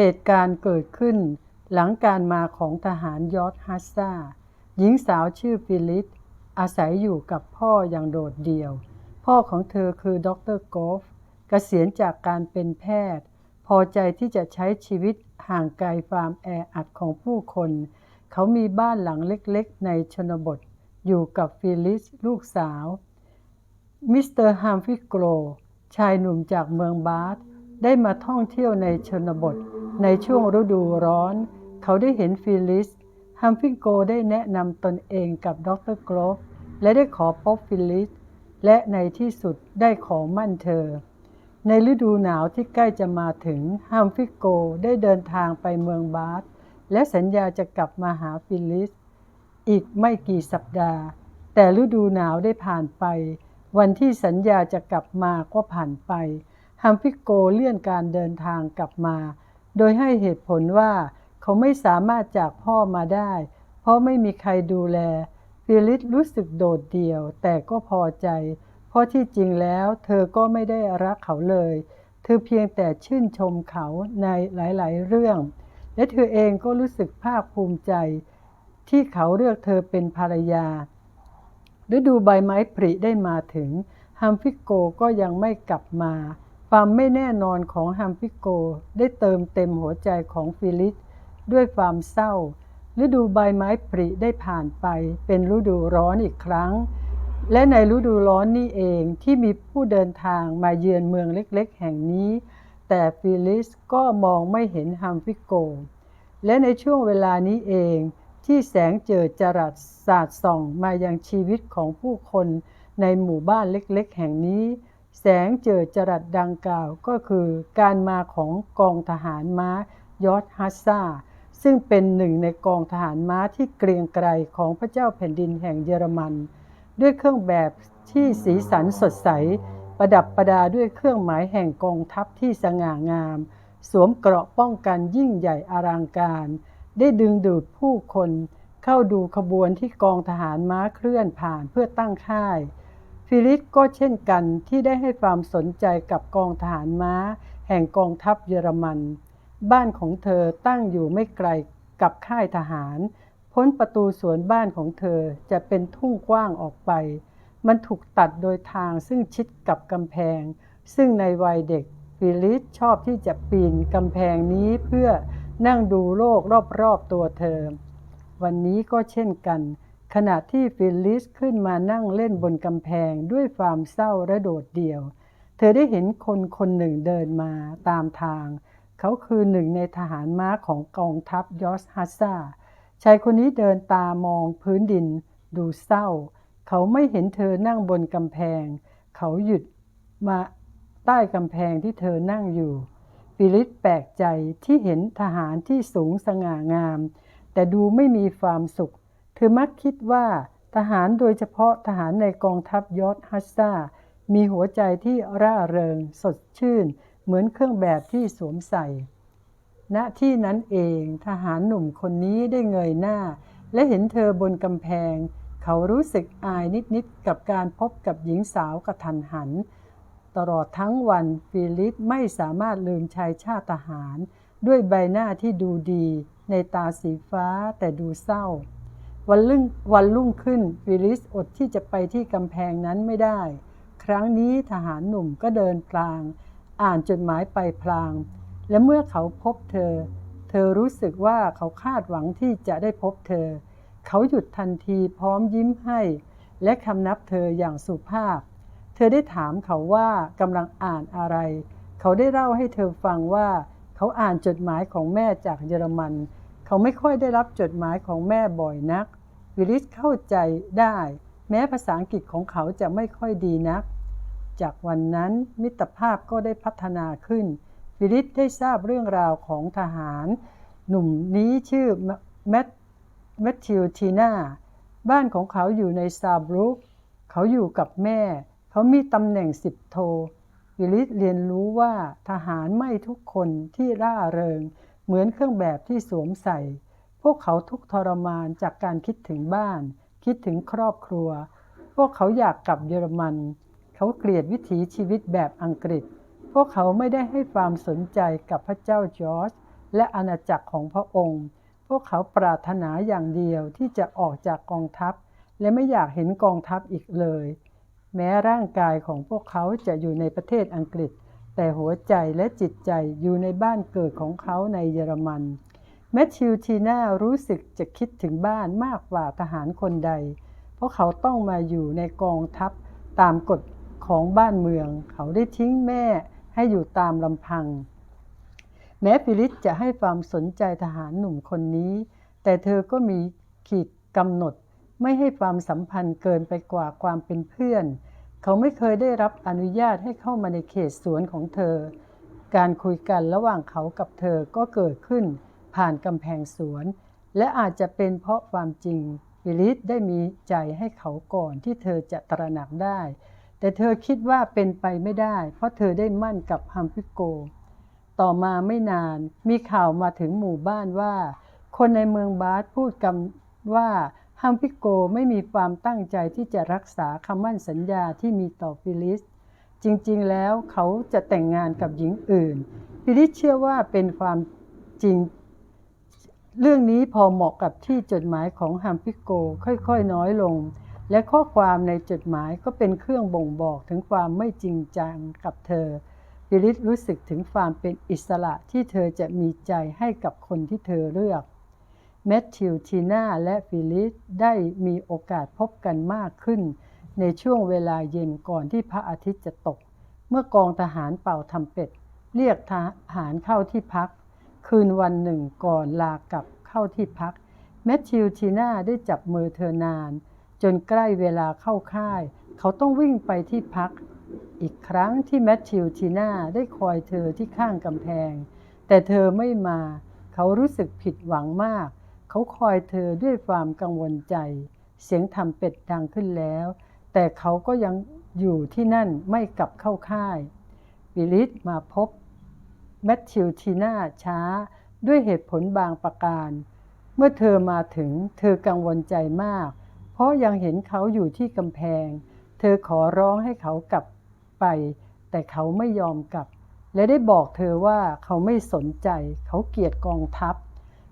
เหตุการณ์เกิดขึ้น หลังการมาของทหารยอร์ดฮัสซาหญิงสาวชื่อฟิลิสอาศัยอยู่กับพ่ออย่างโดดเดี่ยว พ่อของเธอคือดรกอฟเกษียณจากการเป็นแพทย์ พอใจที่จะใช้ชีวิตห่างไกลความแออัดของผู้คน เขามีบ้านหลังเล็กๆ ในชนบท อยู่กับฟิลิสลูกสาว มิสเตอร์ฮัมฟิโกรชายหนุ่มจากเมืองบาธได้มาท่องเที่ยวในชนบท ในช่วงฤดูร้อน เขาได้เห็นฟิลิส ฮัมฟิโกได้แนะนำตนเองกับดรกรอฟและได้ขอพบฟิลิส และในที่สุดได้ขอมั่นเธอ ในฤดูหนาวที่ใกล้จะมาถึง ฮัมฟิโกได้เดินทางไปเมืองบาธและสัญญาจะกลับมาหาฟิลิส อีกไม่กี่สัปดาห์ แต่ฤดูหนาวได้ผ่านไป วันที่สัญญาจะกลับมาก็ผ่านไป ฮัมฟิโกเลื่อนการเดินทางกลับมา โดยให้เหตุผลว่าเขาไม่สามารถจากพ่อมาได้ เพราะไม่มีใครดูแลฟิลิสรู้สึกโดดเดี่ยว แต่ก็พอใจ เพราะที่จริงแล้ว เธอก็ไม่ได้รักเขาเลย เธอเพียงแต่ชื่นชมเขาในหลาย ๆ เรื่อง และเธอเองก็รู้สึกภาคภูมิใจ ที่เขาเลือกเธอเป็นภรรยาฤดูใบไม้ผลิได้มาถึงฮัมฟิโกก็ยังไม่กลับมา ความไม่แน่นอนของฮัมฟิโกได้เติมเต็มหัวใจของฟิลิสด้วยความเศร้า ฤดูใบไม้ผลิได้ผ่านไป เป็นฤดูร้อนอีกครั้ง และในฤดูร้อนนี่เองที่มีผู้เดินทางมาเยือนเมืองเล็กๆ แห่งนี้ แต่ฟิลิสก็มองไม่เห็นฮัมฟิโก และในช่วงเวลานี้เองที่แสงเจิดจรัสสาดส่องมายังชีวิตของผู้คนในหมู่บ้านเล็กๆ แห่งนี้ แสงเจิดจรัสดังกล่าวก็คือการมาของกองทหารม้ายอร์ดฮัสซาซึ่งเป็นหนึ่งในกองทหารม้าที่เกรียงไกรของพระเจ้าแผ่นดินแห่งเยอรมัน ด้วยเครื่องแบบที่สีสันสดใส ประดับประดาด้วยเครื่องหมายแห่งกองทัพที่สง่างาม สวมเกราะป้องกันยิ่งใหญ่อลังการ ได้ดึงดูดผู้คน เข้าดูขบวนที่กองทหารม้าเคลื่อนผ่านเพื่อตั้งค่าย ฟิลิสก็เช่นกันที่ได้ให้ความสนใจกับกองทหารม้า แห่งกองทัพเยอรมัน บ้านของเธอตั้งอยู่ไม่ไกลกับค่ายทหาร พ้นประตูสวนบ้านของเธอจะเป็นทุ่งกว้างออกไป มันถูกตัดโดยทางซึ่งชิดกับกำแพง ซึ่งในวัยเด็กฟิลิสชอบที่จะปีนกำแพงนี้เพื่อนั่งดูโลกรอบๆตัวเธอ วันนี้ก็เช่นกัน ขณะที่ฟิลิสขึ้นมานั่งเล่นบนกำแพงด้วยความเศร้าและโดดเดี่ยว เธอได้เห็นคนคนหนึ่งเดินมาตามทาง เขาคือหนึ่งในทหารม้าของกองทัพยอสฮัสซาชายคนนี้เดินตามองพื้นดิน ดูเศร้า เขาไม่เห็นเธอนั่งบนกำแพง เขาหยุดมาใต้กำแพงที่เธอนั่งอยู่ฟิลิสแปลกใจที่เห็นทหารที่สูงสง่างาม แต่ดูไม่มีความสุข เธอมักคิดว่าทหารโดยเฉพาะทหารในกองทัพยอดฮัสซามีหัวใจที่ร่าเริงสดชื่น เหมือนเครื่องแบบที่สวมใส่ ณ ที่นั้นเองทหารหนุ่มคนนี้ได้เงยหน้า และเห็นเธอบนกำแพง เขารู้สึกอายนิดๆกับการพบกับหญิงสาวกระทันหัน ตลอดทั้งวันฟิลิปไม่สามารถลืมชายชาติทหาร ด้วยใบหน้าที่ดูดี ในตาสีฟ้าแต่ดูเศร้า วันรุ่งวันรุ่งขึ้นฟิลิสอดที่จะไปที่กำแพงนั้นไม่ได้ ครั้งนี้ทหารหนุ่มก็เดินพลาง อ่านจดหมายไปพลาง และเมื่อเขาพบเธอ เธอรู้สึกว่าเขาคาดหวังที่จะได้พบเธอ เขาหยุดทันทีพร้อมยิ้มให้ และคำนับเธออย่างสุภาพ เธอได้ถามเขาว่ากำลังอ่านอะไร เขาได้เล่าให้เธอฟังว่าเขาอ่านจดหมายของแม่จากเยอรมัน เขาไม่ค่อยได้รับจดหมายของแม่บ่อยนัก วิลิสเข้าใจได้ แม้ภาษาอังกฤษของเขาจะไม่ค่อยดีนัก จากวันนั้นมิตรภาพก็ได้พัฒนาขึ้นวิลิสได้ทราบเรื่องราวของทหาร หนุ่มนี้ชื่อแมทแมทธิวทีนาบ้านของเขาอยู่ในซาบรุกเขาอยู่กับแม่ เขามีตำแหน่งสิบโทวิลิสเรียนรู้ว่าทหารไม่ทุกคนที่ร่าเริง เหมือนเครื่องแบบที่สวมใส่ พวกเขาทุกทรมานจากการคิดถึงบ้าน คิดถึงครอบครัว พวกเขาอยากกลับเยอรมัน เขาเกลียดวิถีชีวิตแบบอังกฤษ พวกเขาไม่ได้ให้ความสนใจกับพระเจ้าจอร์จและอาณาจักรของพระองค์ พวกเขาปรารถนาอย่างเดียวที่จะออกจากกองทัพ และไม่อยากเห็นกองทัพอีกเลย แม้ร่างกายของพวกเขาจะอยู่ในประเทศอังกฤษ แต่หัวใจและจิตใจอยู่ในบ้านเกิดของเขาในเยอรมัน แมทธิวทีน่ารู้สึกจะคิดถึงบ้านมากกว่าทหารคนใด เพราะเขาต้องมาอยู่ในกองทัพตามกฎของบ้านเมือง เขาได้ทิ้งแม่ให้อยู่ตามลำพัง แม้ฟิลิสจะให้ความสนใจทหารหนุ่มคนนี้ แต่เธอก็มีขีดกำหนดไม่ให้ความสัมพันธ์เกินไปกว่าความเป็นเพื่อน เขาไม่เคยได้รับอนุญาตให้เข้ามาในเขตสวนของเธอ การคุยกันระหว่างเขากับเธอก็เกิดขึ้น ผ่านกำแพงสวน และอาจจะเป็นเพราะความจริงฟิลิสได้มีใจให้เขาก่อนที่เธอจะตระหนักได้ แต่เธอคิดว่าเป็นไปไม่ได้ เพราะเธอได้มั่นกับฮัมพิโก ต่อมาไม่นานมีข่าวมาถึงหมู่บ้านว่า คนในเมืองบาสพูดกันว่าฮัมพิโกไม่มีความตั้งใจที่จะรักษาคำมั่นสัญญาที่มีต่อฟิลิส จริงๆ แล้วเขาจะแต่งงานกับหญิงอื่นฟิลิสเชื่อว่าเป็นความจริง เรื่องนี้พอเหมาะกับที่จดหมายของฮัมพิโกค่อยๆน้อยลง และข้อความในจดหมายก็เป็นเครื่องบ่งบอกถึงความไม่จริงจังกับเธอฟิลิสรู้สึกถึงความเป็นอิสระที่เธอจะมีใจให้กับคนที่เธอเลือกแมทธิวทีน่าและฟิลิสได้มีโอกาสพบกันมากขึ้น ในช่วงเวลาเย็นก่อนที่พระอาทิตย์จะตก เมื่อกองทหารเป่าทำเป็ด เรียกทหารเข้าที่พัก คืนวันหนึ่งก่อนลากลับเข้าที่พัก แมทธิวทีน่าได้จับมือเธอนาน จนใกล้เวลาเข้าค่าย เขาต้องวิ่งไปที่พัก อีกครั้งที่แมทธิวทีน่าได้คอยเธอที่ข้างกำแพง แต่เธอไม่มา เขารู้สึกผิดหวังมาก เขาคอยเธอด้วยความกังวลใจ เสียงทำเป็ดดังขึ้นแล้ว แต่เขาก็ยังอยู่ที่นั่นไม่กลับเข้าค่ายฟิลิสมาพบ แมทธิวทีน่าช้าด้วยเหตุผลบางประการ เมื่อเธอมาถึงเธอกังวลใจมาก เพราะยังเห็นเขาอยู่ที่กำแพง เธอขอร้องให้เขากลับไป แต่เขาไม่ยอมกลับ และได้บอกเธอว่าเขาไม่สนใจ เขาเกลียดกองทัพ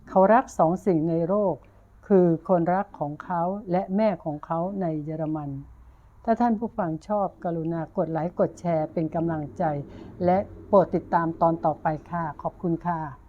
เขารักสองสิ่งในโลกคือคนรักของเขาและแม่ของเขาในเยอรมัน ถ้าท่านผู้ฟังชอบกรุณากดไลค์กดแชร์เป็นกำลังใจ และโปรดติดตามตอนต่อไปค่ะ ขอบคุณค่ะ